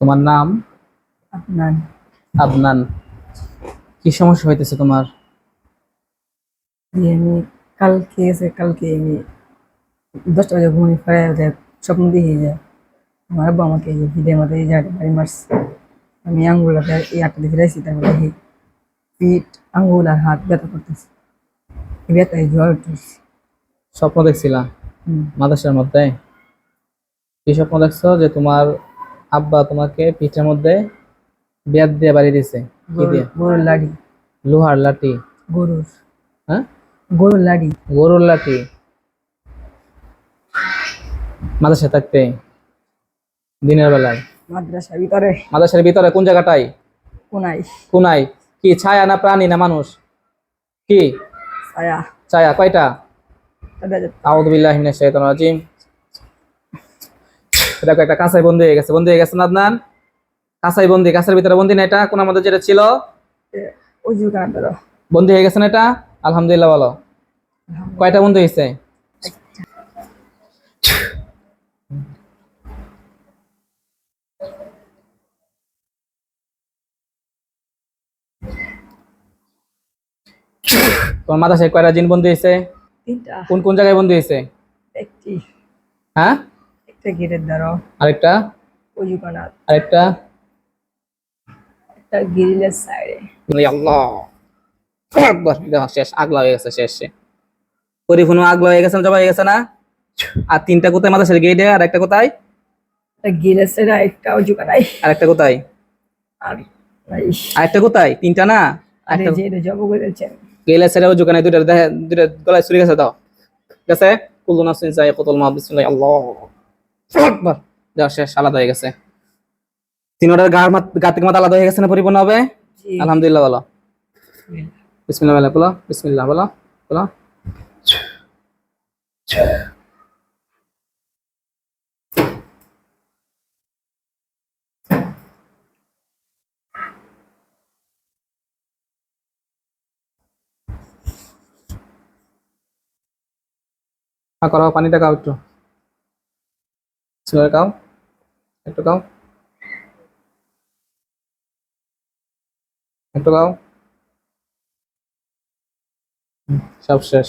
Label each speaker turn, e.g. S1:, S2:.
S1: তোমার নাম?
S2: আপনার
S1: আদনান। কি সমস্যা হইতেছে তোমার?
S2: দিয়ে আমি কালকে এসে কালকে আমি দশটা বাজে ঘুমিয়ে ফেরাই যায় স্বপ্ন দেখে যায় আমার আব্বু আমাকে এই ভিড়ের মধ্যে এই জায়গাটা বাড়ি মারছে। আমি আঙ্গুলাটা এই আটটা দেখে রাখছি তারপরে দেখি পিঠ আঙ্গুল আর হাত ব্যথা করতেছে। এই ব্যথায় জ্বর উঠতেছে।
S1: স্বপ্ন দেখছিলা?
S2: হুম।
S1: মাদাসের মধ্যে? কি স্বপ্ন দেখছ যে তোমার আব্বা তোমাকে পিঠের মধ্যে বেদ দিয়ে বাড়ি দিছে কি দিয়ে?
S2: গরুর- লাড়ি
S1: লোহার লাঠি।
S2: গরুর।
S1: হ্যাঁ?
S2: গরুর লাড়ি
S1: গরুর লাঠি। মাদাসে থাকতে? দিনের বেলায়?
S2: মাদ্রাসা ভিতরে।
S1: মাদাসের ভিতরে কোন জায়গাটাই
S2: কোনাই
S1: কোনায়? কি ছায়া না প্রাণী না মানুষ? কি?
S2: ছায়া।
S1: ছায়া কয়টা? আউযু বিল্লাহি মিনাশ শাইতানির রাজিম। এটা একটা কাঁচাই বন্দি হয়ে গেছে। বন্দি হয়ে গেছে না আদনান? কাঁচাই বন্দি কাঁচের ভিতরে বন্দি না এটা? কোন আমাদের যেটা ছিল? বন্দি হয়ে গেছে না এটা? আলহামদুলিল্লাহ বলো কয়টা বন্দি হয়েছে? তোমার মাথা সে কয়টা জিন বন্দি হয়েছে? কোন কোন জায়গায় বন্দি হয়েছে? হ্যাঁ?
S2: গিরের ধরো
S1: আরেকটা? আরেকটা?
S2: একটা গিরিলের সাইডে।
S1: আল্লাহ। একবার দেখো শেষ আগলা হয়ে গেছে শেষ পরিপূর্ণ আগলা হয়ে গেছে জবা হয়ে গেছে না? আর তিনটা কোথায়? মাথা ছেড়ে গেটে আর একটা কোথায়?
S2: একটা সাইডে একটা উজু
S1: আর একটা কোথায়?
S2: আর নাই
S1: কোথায়? তিনটা না?
S2: জব করেছেন
S1: গেলে দুইটা দুইটা গলায় চুরি গেছে দাও গেছে কুল্লু নাসিন চাই কতল মা বিসমিল্লাহ আল্লাহ। একবার যাও শেষ আলাদা হয়ে গেছে। তিনোটার গার মাত গা থেকে মাথা আলাদা হয়ে গেছে না পরিপূর্ণ হবে?
S2: জি।
S1: আলহামদুলিল্লাহ বলো। বিসমিল্লাহ বলো বলো বিসমিল্লাহ বলো বলো। করো পানিটা খাও একটু। ছেলে খাও একটু খাও একটু খাও হুম, সব শেষ